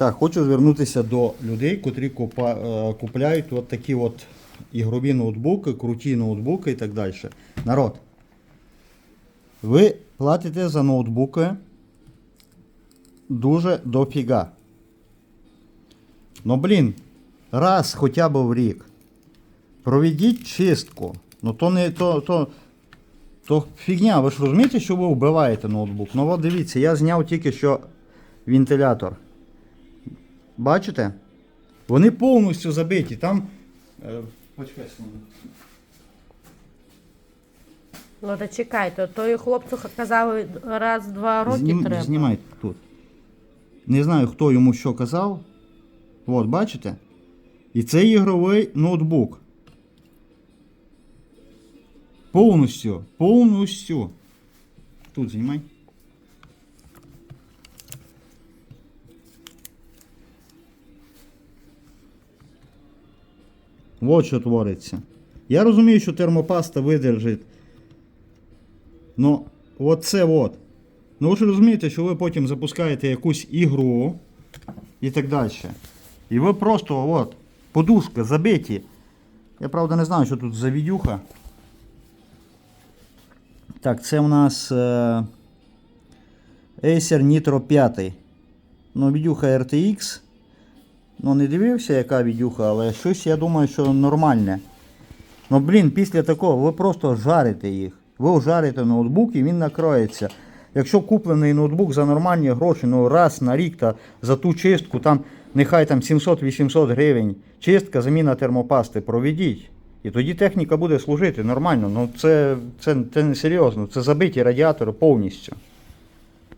Так, хочу звернутися до людей, котрі купа, е, купляють от такі от ігрові ноутбуки, круті ноутбуки і так далі. Народ. Ви платите за ноутбуки дуже дофіга. Ну, блін, раз хоча б в рік. Проведіть чистку. Ну то не то, то, то фігня. Ви ж розумієте, що ви вбиваєте ноутбук? Ну от дивіться, я зняв тільки що вентилятор. Бачите? Вони повністю забиті. Там. Е, почекай. Ну та чекайте, то і хлопцю казали раз-два роки Знім, треба. Знімайте тут. Не знаю, хто йому що казав. От, бачите? І це ігровий ноутбук. Повністю. Повністю. Тут знімай. От що твориться. Я розумію, що термопаста видержить. Ну, от це от. Ну ви ж розумієте, що ви потім запускаєте якусь ігру і так далі. І ви просто от, подушка забиті. Я правда не знаю, що тут за відюха. Так, це у нас е, Acer Nitro 5. Ну, відюха RTX. Ну, не дивився, яка відюха, але щось я думаю, що нормальне. Ну, блін, після такого ви просто жарите їх. Ви жарите ноутбук і він накроється. Якщо куплений ноутбук за нормальні гроші, ну раз на рік та за ту чистку, там нехай там 700-800 гривень, чистка, заміна термопасти, проведіть. І тоді техніка буде служити нормально. Ну це, це, це не серйозно, це забиті радіатори повністю.